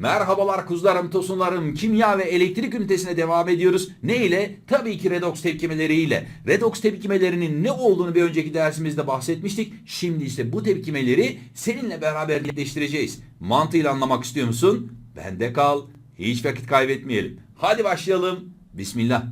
Merhabalar kuzularım, tosunlarım. Kimya ve elektrik ünitesine devam ediyoruz. Ne ile? Tabii ki redoks tepkimeleriyle. Redoks tepkimelerinin ne olduğunu bir önceki dersimizde bahsetmiştik. Şimdi ise bu tepkimeleri seninle beraber netleştireceğiz. Mantığıyla anlamak istiyor musun? Bende kal. Hiç vakit kaybetmeyelim. Hadi başlayalım. Bismillah.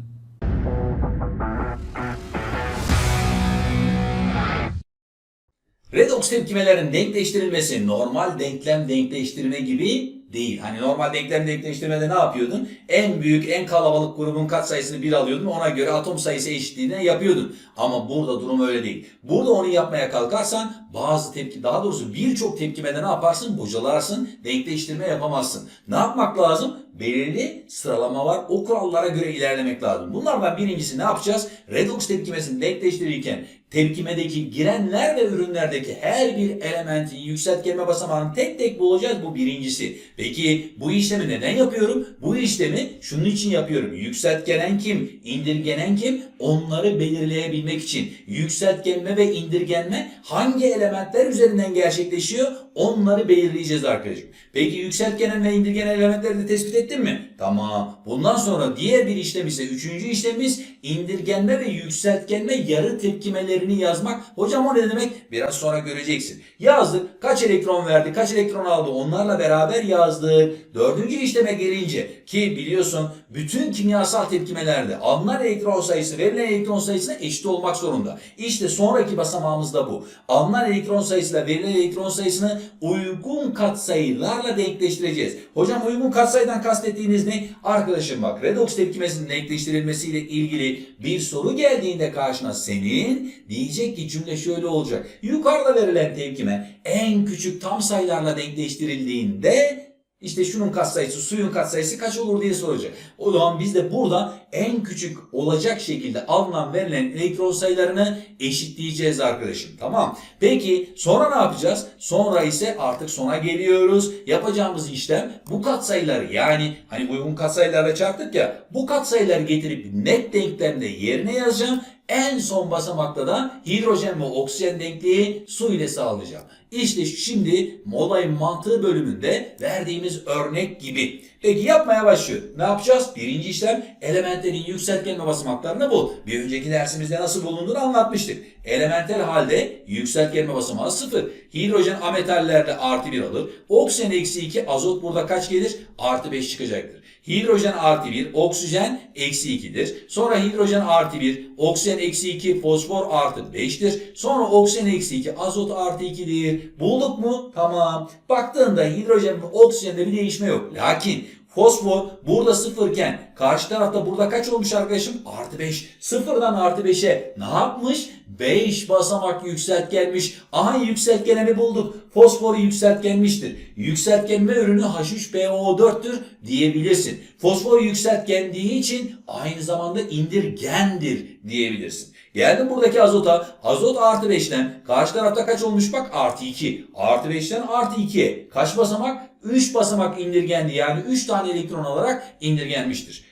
Redoks tepkimelerin denkleştirilmesi normal denklem denkleştirme gibi değil. Hani normal denklem denkleştirmede ne yapıyordun? En büyük, en kalabalık grubun katsayısını bir alıyordun. Ona göre atom sayısı eşitliğine yapıyordun. Ama burada durum öyle değil. Burada onu yapmaya kalkarsan bazı tepki, daha doğrusu birçok tepkimede ne yaparsın? Bocalarsın, denkleştirme yapamazsın. Ne yapmak lazım? belirli sıralama var. O kurallara göre ilerlemek lazım. Bunlardan birincisi ne yapacağız? Redoks tepkimesini denkleştirirken tepkimedeki girenler ve ürünlerdeki her bir elementin yükseltgenme basamağını tek tek bulacağız. Bu birincisi. Peki bu işlemi neden yapıyorum? Bu işlemi şunun için yapıyorum. Yükseltgenen kim? İndirgenen kim? Onları belirleyebilmek için. Yükseltgenme ve indirgenme hangi elementler üzerinden gerçekleşiyor? Onları belirleyeceğiz arkadaşım. Peki yükseltgenen ve indirgenen elementleri de tespit ettin mi? Tamam. Bundan sonra diğer bir işlem ise üçüncü işlemimiz indirgenme ve yükseltgenme yarı tepkimelerini yazmak. Hocam o ne demek? Biraz sonra göreceksin. Yazdık. Kaç elektron verdi? Kaç elektron aldı? Onlarla beraber yazdık. Dördüncü işleme gelince ki biliyorsun bütün kimyasal tepkimelerde alınan elektron sayısı verilen elektron sayısına eşit olmak zorunda. İşte sonraki basamağımız da bu. Alınan elektron sayısıyla verilen elektron sayısını uygun katsayılarla denkleştireceğiz. Hocam uygun katsayıdan kastettiğiniz ne? Arkadaşım bak redoks tepkimesinin denkleştirilmesiyle ilgili bir soru geldiğinde karşına senin diyecek ki cümle şöyle olacak. Yukarıda verilen tepkime en küçük tam sayılarla denkleştirildiğinde işte şunun katsayısı, suyun katsayısı kaç olur diye soracak. O zaman biz de burada en küçük olacak şekilde alınan verilen elektron sayılarını eşitleyeceğiz arkadaşım. Tamam. Peki sonra ne yapacağız? Sonra ise artık sona geliyoruz. Yapacağımız işlem bu katsayıları yani hani uygun katsayılarla çarptık ya bu katsayıları getirip net denklemde yerine yazacağım. En son basamakta da hidrojen ve oksijen denkliği su ile sağlayacağım. İşte şimdi olayın mantığı bölümünde verdiğimiz örnek gibi. Peki yapmaya başlıyor. Ne yapacağız? Birinci işlem elementlerin yükseltgenme basamaklarını bul. Bir önceki dersimizde nasıl bulunduğunu anlatmıştık. Elementel halde yükseltgenme basamağı 0. Hidrojen ametallerde artı 1 alır. Oksijen eksi 2 azot burada kaç gelir? Artı 5 çıkacaktır. Hidrojen artı 1, oksijen eksi 2'dir. Sonra hidrojen artı 1, oksijen eksi 2, fosfor artı 5'tir. Sonra oksijen eksi 2, azot artı 2'dir. Bulduk mu? Tamam. Baktığında hidrojen oksijende bir değişme yok. Lakin Fosfor burada sıfırken karşı tarafta burada kaç olmuş arkadaşım? Artı 5. Sıfırdan artı 5'e ne yapmış? 5 basamak yükseltgenmiş. Aha yükseltgeneni bulduk. Fosfor yükseltgenmiştir. Yükseltgenme ürünü H3PO4'tür diyebilirsin. Fosfor yükseltgendiği için aynı zamanda indirgendir diyebilirsin. Geldim buradaki azota. Azot artı 5'ten karşı tarafta kaç olmuş bak? Artı 2. Artı 5'ten artı 2'ye. Kaç basamak? 3 basamak indirgendi. Yani 3 tane elektron alarak indirgenmiştir.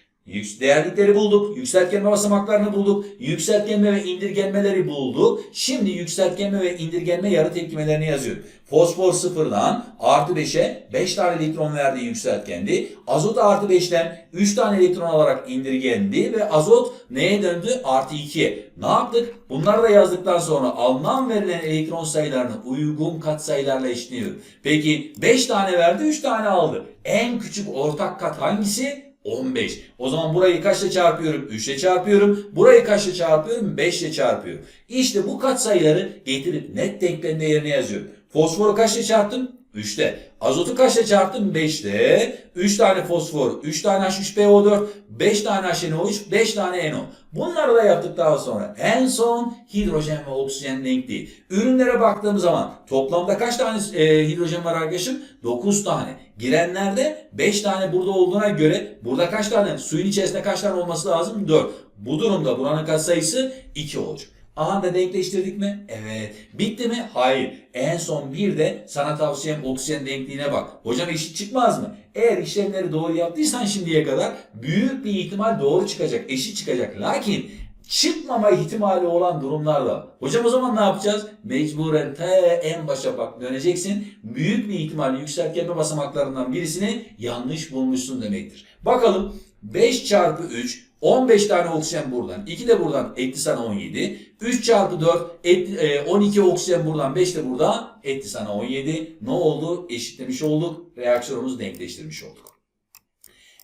Değerlikleri bulduk. Yükseltgenme basamaklarını bulduk. Yükseltgenme ve indirgenmeleri bulduk. Şimdi yükseltgenme ve indirgenme yarı tepkimelerini yazıyorum. Fosfor sıfırdan artı 5'e 5 tane elektron verdiği yükseltgendi. Azot artı 5'ten 3 tane elektron alarak indirgendi ve azot neye döndü? Artı 2'ye. Ne yaptık? Bunları da yazdıktan sonra alınan verilen elektron sayılarını uygun katsayılarla eşitliyorum. Peki 5 tane verdi 3 tane aldı. En küçük ortak kat hangisi? 15. O zaman burayı kaçla çarpıyorum? 3 ile çarpıyorum. Burayı kaçla çarpıyorum? 5 ile çarpıyorum. İşte bu katsayıları getirip net denklemde yerine yazıyorum. Fosforu kaçla çarptım? 3'te. Azotu kaçla çarptım? 5'te. 3 tane fosfor, 3 tane H3PO4, 5 tane HNO3, 5 tane NO. Bunları da yaptıktan sonra en son hidrojen ve oksijen denkliği. Ürünlere baktığım zaman toplamda kaç tane e, hidrojen var arkadaşım? 9 tane. Girenlerde 5 tane burada olduğuna göre burada kaç tane? Suyun içerisinde kaç tane olması lazım? 4. Bu durumda buranın katsayısı 2 olacak. Aha da denkleştirdik mi? Evet. Bitti mi? Hayır. En son bir de sana tavsiyem oksijen denkliğine bak. Hocam eşit çıkmaz mı? Eğer işlemleri doğru yaptıysan şimdiye kadar büyük bir ihtimal doğru çıkacak, eşit çıkacak. Lakin çıkmama ihtimali olan durumlarda. Hocam o zaman ne yapacağız? Mecburen ta en başa bak döneceksin. Büyük bir ihtimalle yükseltgenme basamaklarından birisini yanlış bulmuşsun demektir. Bakalım 5 çarpı 3 15 tane oksijen buradan. 2 de buradan etti sana 17. 3 çarpı 4 etti, e, 12 oksijen buradan 5 de burada etti sana 17. Ne oldu? Eşitlemiş olduk. Reaksiyonumuzu denkleştirmiş olduk.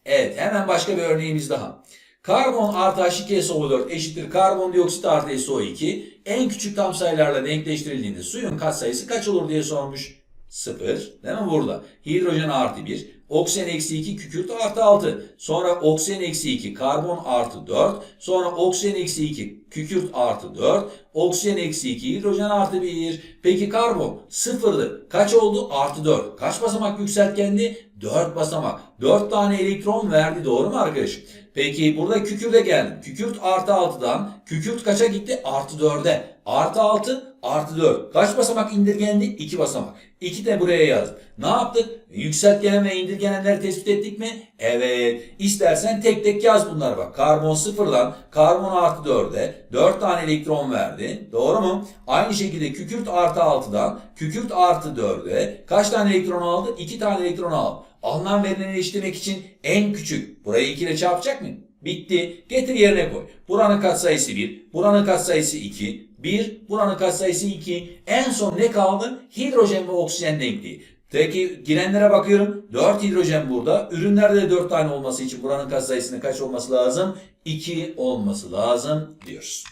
Evet hemen başka bir örneğimiz daha. Karbon artı H2SO4 eşittir karbondioksit artı SO2 en küçük tam sayılarla denkleştirildiğinde suyun katsayısı kaç olur diye sormuş. 0 değil mi burada? Hidrojen artı 1, oksijen eksi 2, kükürt artı 6. Sonra oksijen eksi 2, karbon artı 4. Sonra oksijen eksi 2, kükürt artı 4. Oksijen eksi 2, hidrojen artı 1. Peki karbon sıfırdı. Kaç oldu? Artı 4. Kaç basamak yükseltgendi? 4 basamak. 4 tane elektron verdi doğru mu arkadaşım? Peki burada kükürde geldim. Kükürt artı 6'dan kükürt kaça gitti? Artı 4'e. Artı 6 artı 4. Kaç basamak indirgendi? 2 basamak. 2 de buraya yazdım. Ne yaptık? Yükseltgenen ve indirgenenleri tespit ettik mi? Evet. İstersen tek tek yaz bunları bak. Karbon sıfırdan karbon artı 4'e 4 tane elektron verdi. Doğru mu? Aynı şekilde kükürt artı 6'dan kükürt artı 4'e kaç tane elektron aldı? 2 tane elektron aldı. Alınan verileri eşitlemek için en küçük. Burayı 2 ile çarpacak mıyım? Bitti. Getir yerine koy. Buranın katsayısı 1. Buranın katsayısı 2. 1. Buranın katsayısı 2. En son ne kaldı? Hidrojen ve oksijen denkliği. Peki girenlere bakıyorum. 4 hidrojen burada. Ürünlerde de 4 tane olması için buranın katsayısının kaç olması lazım? 2 olması lazım diyoruz.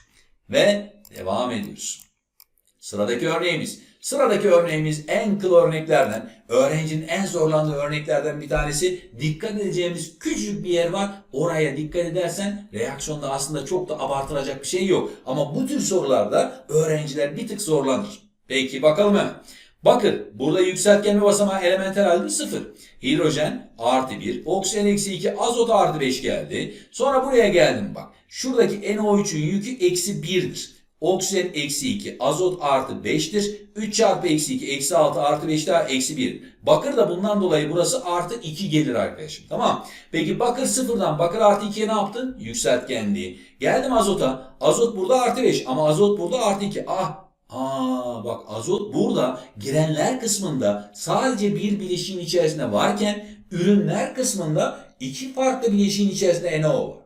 Ve devam ediyoruz. Sıradaki örneğimiz. Sıradaki örneğimiz en kıl örneklerden, öğrencinin en zorlandığı örneklerden bir tanesi. Dikkat edeceğimiz küçük bir yer var. Oraya dikkat edersen reaksiyonda aslında çok da abartılacak bir şey yok. Ama bu tür sorularda öğrenciler bir tık zorlanır. Peki bakalım hemen. Bakın burada yükseltgenme basamağı elementel halde 0. Hidrojen artı 1, oksijen eksi 2, azot artı 5 geldi. Sonra buraya geldim bak. Şuradaki NO3'ün yükü eksi 1'dir. Oksijen eksi 2, azot artı 5'tir. 3 çarpı eksi 2, eksi 6 artı 5 daha eksi 1. Bakır da bundan dolayı burası artı 2 gelir arkadaşım. Tamam. Peki bakır sıfırdan bakır artı 2'ye ne yaptın? Yükseltgendi. Geldim azota. Azot burada artı 5 ama azot burada artı 2. Ah Aa bak azot burada girenler kısmında sadece bir bileşiğin içerisinde varken ürünler kısmında iki farklı bileşiğin içerisinde NO var.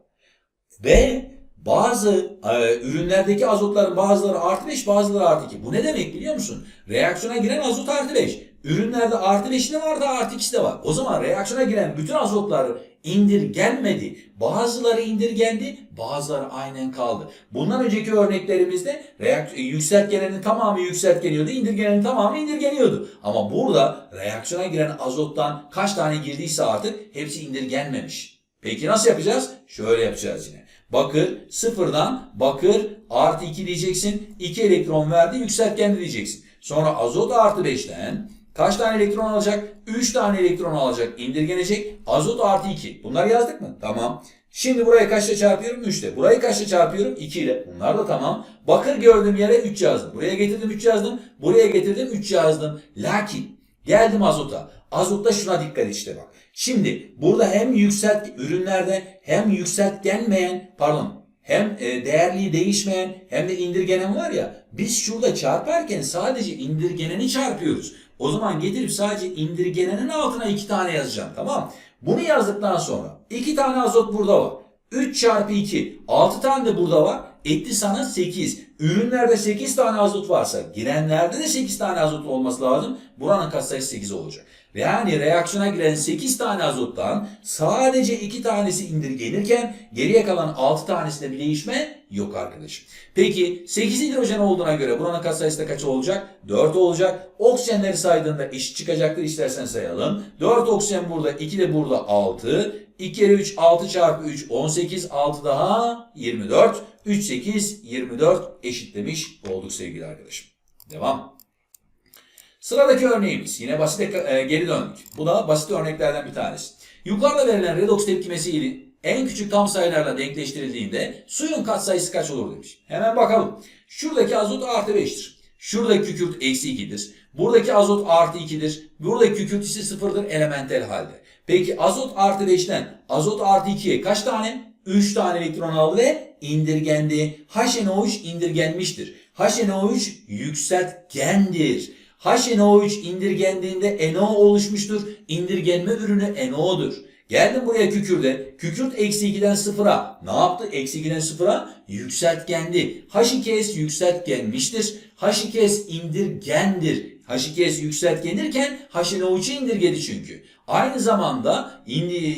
Ve bazı e, ürünlerdeki azotların bazıları artı 5 bazıları artı 2. Bu ne demek biliyor musun? Reaksiyona giren azot artı 5. Ürünlerde artı 5'i de var da artı 2'si de var. O zaman reaksiyona giren bütün azotlar indirgenmedi. Bazıları indirgendi, bazıları aynen kaldı. Bundan önceki örneklerimizde reak- yükseltgenenin tamamı yükseltgeniyordu, indirgenenin tamamı indirgeniyordu. Ama burada reaksiyona giren azottan kaç tane girdiyse artık hepsi indirgenmemiş. Peki nasıl yapacağız? Şöyle yapacağız yine. Bakır sıfırdan bakır artı 2 diyeceksin. 2 elektron verdi yükseltgende diyeceksin. Sonra azot artı 5'ten kaç tane elektron alacak? 3 tane elektron alacak indirgenecek. Azot artı 2. Bunları yazdık mı? Tamam. Şimdi burayı kaçla çarpıyorum? 3 ile. Burayı kaçla çarpıyorum? 2 ile. Bunlar da tamam. Bakır gördüğüm yere 3 yazdım. Buraya getirdim 3 yazdım. Buraya getirdim 3 yazdım. Lakin geldim azota. Azotta şuna dikkat işte bak. Şimdi burada hem yükselt ürünlerde hem yükseltgenmeyen pardon hem e, değerliği değişmeyen hem de indirgenen var ya biz şurada çarparken sadece indirgeneni çarpıyoruz. O zaman getirip sadece indirgenenin altına iki tane yazacağım tamam Bunu yazdıktan sonra iki tane azot burada var. 3 çarpı 2 6 tane de burada var. Etti sana 8. Ürünlerde 8 tane azot varsa girenlerde de 8 tane azot olması lazım. Buranın katsayısı 8 olacak. Yani reaksiyona giren 8 tane azottan sadece 2 tanesi indirgenirken geriye kalan 6 tanesinde bir değişme yok arkadaşım. Peki 8 hidrojen olduğuna göre buranın katsayısı da kaç olacak? 4 olacak. Oksijenleri saydığında eşit çıkacaktır. İstersen sayalım. 4 oksijen burada, 2 de burada 6. 2 kere 3 6 çarpı 3 18 6 daha 24 3 8 24 eşitlemiş olduk sevgili arkadaşım. Devam. Sıradaki örneğimiz yine basit e, geri döndük. Bu da basit örneklerden bir tanesi. Yukarıda verilen redoks tepkimesi ile en küçük tam sayılarla denkleştirildiğinde suyun katsayısı kaç olur demiş. Hemen bakalım. Şuradaki azot artı 5'tir. Şuradaki kükürt eksi 2'dir. Buradaki azot artı 2'dir. Buradaki kükürt ise 0'dır elementel halde. Peki azot artı 5'ten azot artı 2'ye kaç tane? 3 tane elektron aldı ve indirgendi. HNO3 indirgenmiştir. HNO3 yükseltgendir. HNO3 indirgendiğinde NO oluşmuştur. İndirgenme ürünü NO'dur. Geldim buraya kükürde. Kükürt eksi 2'den 0'a. Ne yaptı? Eksi 2'den 0'a yükseltgendi. H2S yükseltgenmiştir. H2S indirgendir. H2S yükseltgenirken HNO3'ü indirgedi çünkü. Aynı zamanda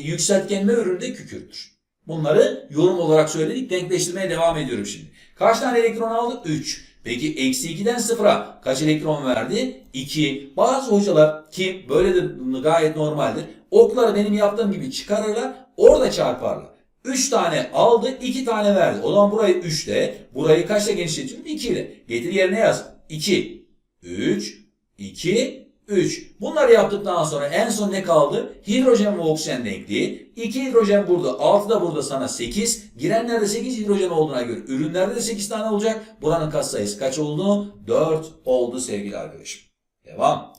yükseltgenme ürünü de kükürttür. Bunları yorum olarak söyledik. Denkleştirmeye devam ediyorum şimdi. Kaç tane elektron aldı? 3. Peki eksi 2'den 0'a kaç elektron verdi? 2. Bazı hocalar ki böyle de gayet normaldir. Okları benim yaptığım gibi çıkarırlar. Orada çarparlar. 3 tane aldı, 2 tane verdi. O zaman burayı 3 ile, burayı kaçla genişletiyorum? 2 ile. Getir yerine yaz. 2, 3, 2, 3. Bunları yaptıktan sonra en son ne kaldı? Hidrojen ve oksijen denkliği. 2 hidrojen burada, 6 da burada sana 8. Girenlerde 8 hidrojen olduğuna göre ürünlerde de 8 tane olacak. Buranın katsayısı kaç oldu? 4 oldu sevgili arkadaşım. Devam.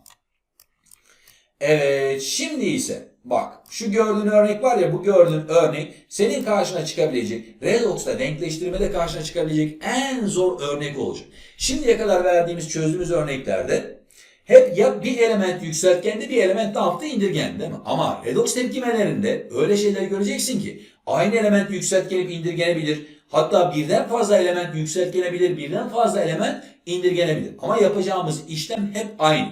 Evet şimdi ise bak şu gördüğün örnek var ya bu gördüğün örnek senin karşına çıkabilecek redox'ta denkleştirmede karşına çıkabilecek en zor örnek olacak. Şimdiye kadar verdiğimiz çözdüğümüz örneklerde hep ya bir element yükseltgendi bir element ne yaptı indirgendi değil mi? Ama redox tepkimelerinde öyle şeyleri göreceksin ki aynı element yükseltgenip indirgenebilir. Hatta birden fazla element yükseltgenebilir, birden fazla element indirgenebilir. Ama yapacağımız işlem hep aynı.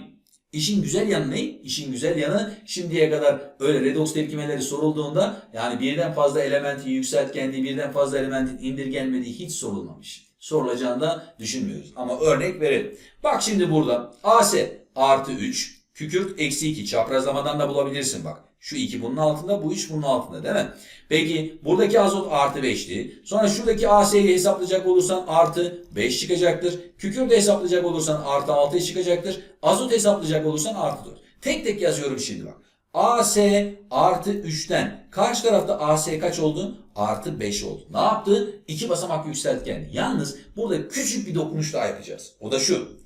İşin güzel yanı ne? İşin güzel yanı şimdiye kadar öyle redox tepkimeleri sorulduğunda yani birden fazla elementin yükseltgendiği, birden fazla elementin indirgenmediği hiç sorulmamış. Sorulacağını da düşünmüyoruz. Ama örnek verelim. Bak şimdi burada AS artı 3, kükürt eksi 2 çaprazlamadan da bulabilirsin bak. Şu 2 bunun altında, bu 3 bunun altında değil mi? Peki buradaki azot artı 5'ti. Sonra şuradaki AS'yi hesaplayacak olursan artı 5 çıkacaktır. Kükürt hesaplayacak olursan artı 6 çıkacaktır. Azot hesaplayacak olursan artı 4. Tek tek yazıyorum şimdi bak. AS artı 3'ten karşı tarafta AS kaç oldu? Artı 5 oldu. Ne yaptı? İki basamak yükseltgen. Yalnız burada küçük bir dokunuş daha yapacağız. O da şu.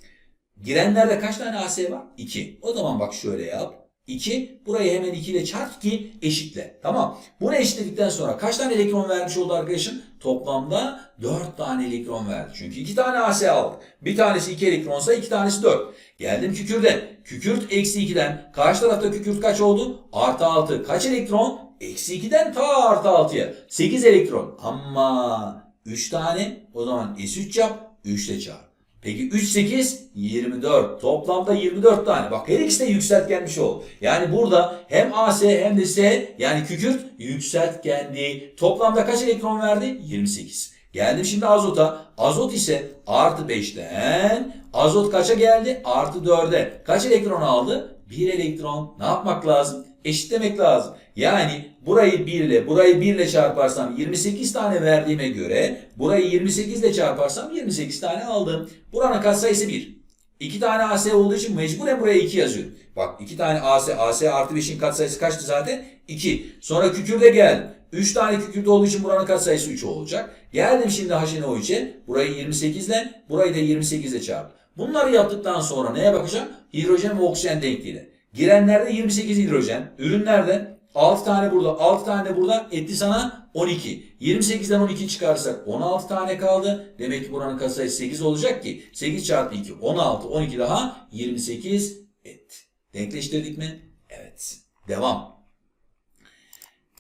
Girenlerde kaç tane AS var? 2. O zaman bak şöyle yap. 2. Burayı hemen 2 ile çarp ki eşitle. Tamam. Bunu eşitledikten sonra kaç tane elektron vermiş oldu arkadaşım? Toplamda 4 tane elektron verdi. Çünkü 2 tane AS aldık. Bir tanesi 2 elektronsa 2 tanesi 4. Geldim kükürde. Kükürt eksi 2'den. Karşı tarafta kükürt kaç oldu? Artı 6. Kaç elektron? Eksi 2'den ta artı 6'ya. 8 elektron. Ama 3 tane. O zaman S3 yap. 3 ile çarp. Peki 3, 8, 24. Toplamda 24 tane. Bak her ikisi de yükseltgenmiş oldu. Yani burada hem AS hem de S yani kükürt yükseltgendi. Toplamda kaç elektron verdi? 28. Geldim şimdi azota. Azot ise artı 5'ten azot kaça geldi? Artı 4'e. Kaç elektron aldı? 1 elektron. Ne yapmak lazım? Eşitlemek lazım. Yani burayı 1 ile burayı 1 ile çarparsam 28 tane verdiğime göre burayı 28 ile çarparsam 28 tane aldım. Buranın katsayısı 1. 2 tane AS olduğu için mecburen buraya 2 yazıyorum. Bak 2 tane AS, AS artı 5'in katsayısı kaçtı zaten? 2. Sonra kükürde geldim. 3 tane kükürde olduğu için buranın katsayısı 3 olacak. Geldim şimdi HNO3'e. Burayı 28 ile, burayı da 28 ile çarp. Bunları yaptıktan sonra neye bakacağım? Hidrojen ve oksijen denkliğine. Girenlerde 28 hidrojen, ürünlerde 6 tane burada, 6 tane burada etti sana 12. 28'den 12 çıkarırsak 16 tane kaldı. Demek ki buranın katsayısı 8 olacak ki 8 çarpı 2 16, 12 daha 28 etti. Denkleştirdik mi? Evet. Devam.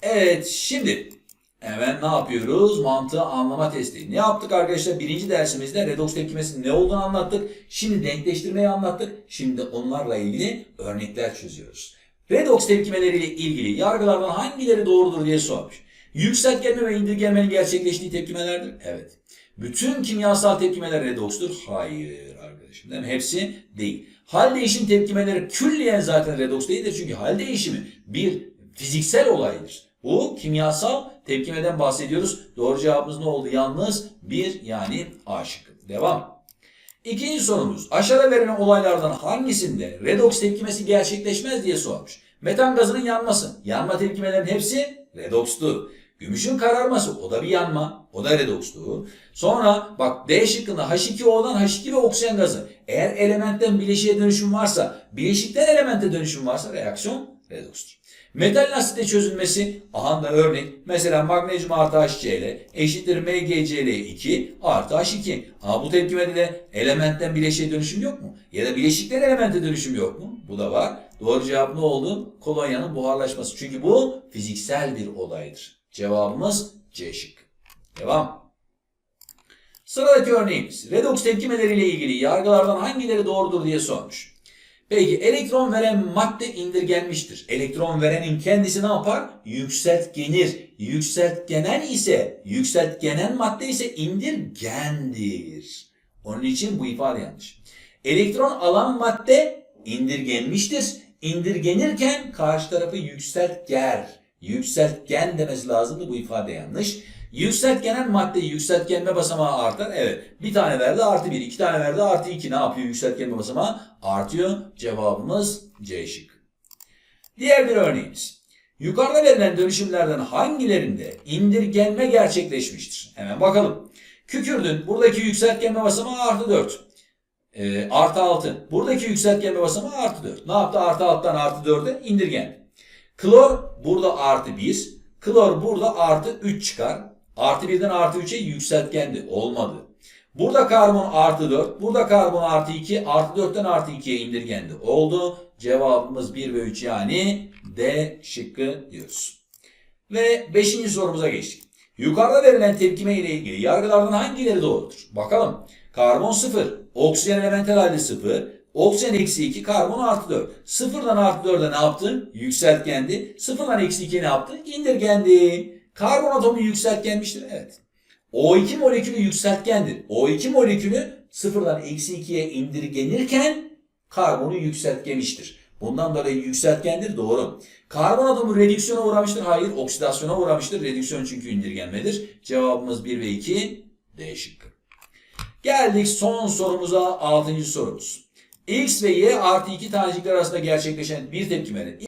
Evet şimdi hemen ne yapıyoruz? Mantığı anlama testi. Ne yaptık arkadaşlar? Birinci dersimizde redoks tepkimesinin ne olduğunu anlattık. Şimdi denkleştirmeyi anlattık. Şimdi onlarla ilgili örnekler çözüyoruz. Redoks tepkimeleriyle ilgili yargılardan hangileri doğrudur diye sormuş. Yükseltgenme ve indirgenmenin gerçekleştiği tepkimelerdir. Evet. Bütün kimyasal tepkimeler redokstur. Hayır arkadaşım. Değil mi? Hepsi değil. Hal değişim tepkimeleri külliyen zaten redoks değildir. Çünkü hal değişimi bir fiziksel olaydır. Bu kimyasal tepkimeden bahsediyoruz. Doğru cevabımız ne oldu? Yalnız bir yani A. Devam. İkinci sorumuz. Aşağıda verilen olaylardan hangisinde redoks tepkimesi gerçekleşmez diye sormuş. Metan gazının yanması. Yanma tepkimelerinin hepsi redokstu. Gümüşün kararması o da bir yanma. O da redokstu. Sonra bak D şıkkında H2O'dan H2 ve oksijen gazı. Eğer elementten bileşiğe dönüşüm varsa, bileşikten elemente dönüşüm varsa reaksiyon redokstur. Metal asitte çözülmesi, aha da örnek. Mesela magnezyum artı HCl eşittir MgCl2 artı H2. Ha bu tepkimede de elementten bileşiğe dönüşüm yok mu? Ya da bileşikten elemente dönüşüm yok mu? Bu da var. Doğru cevap ne oldu? Kolonyanın buharlaşması. Çünkü bu fiziksel bir olaydır. Cevabımız C şıkkı. Devam. Sıradaki örneğimiz. Redoks tepkimeleriyle ilgili yargılardan hangileri doğrudur diye sormuş. Peki elektron veren madde indirgenmiştir. Elektron verenin kendisi ne yapar? Yükseltgenir. Yükseltgenen ise, yükseltgenen madde ise indirgendir. Onun için bu ifade yanlış. Elektron alan madde indirgenmiştir. İndirgenirken karşı tarafı yükseltger. Yükseltgen demesi lazımdı bu ifade yanlış. Yükseltgenen madde yükseltgenme basamağı artar. Evet. Bir tane verdi artı bir. iki tane verdi artı iki. Ne yapıyor yükseltgenme basamağı? Artıyor. Cevabımız C şık. Diğer bir örneğimiz. Yukarıda verilen dönüşümlerden hangilerinde indirgenme gerçekleşmiştir? Hemen bakalım. Kükürdün buradaki yükseltgenme basamağı artı 4. Ee, artı 6. Buradaki yükseltgenme basamağı artı 4. Ne yaptı? Artı 6'dan artı 4'e indirgen. Klor burada artı 1. Klor burada artı 3 çıkar. Artı 1'den artı 3'e yükseltgendi. Olmadı. Burada karbon artı 4. Burada karbon artı 2. Artı 4'ten artı 2'ye indirgendi. Oldu. Cevabımız 1 ve 3 yani D şıkkı diyoruz. Ve 5. sorumuza geçtik. Yukarıda verilen tepkime ile ilgili yargılardan hangileri doğrudur? Bakalım. Karbon 0. Oksijen elementel halde 0. Oksijen eksi 2, karbon artı 4. Sıfırdan artı 4'e ne yaptı? Yükseltgendi. Sıfırdan eksi 2 ne yaptı? İndirgendi. Karbon atomu yükseltgenmiştir. Evet. O2 molekülü yükseltgendir. O2 molekülü sıfırdan eksi 2'ye indirgenirken karbonu yükseltgemiştir. Bundan dolayı yükseltgendir. Doğru. Karbon atomu redüksiyona uğramıştır. Hayır. Oksidasyona uğramıştır. Redüksiyon çünkü indirgenmedir. Cevabımız 1 ve 2 D şıkkı. Geldik son sorumuza. 6. sorumuz. X ve Y artı 2 tanecikler arasında gerçekleşen bir tepkimenin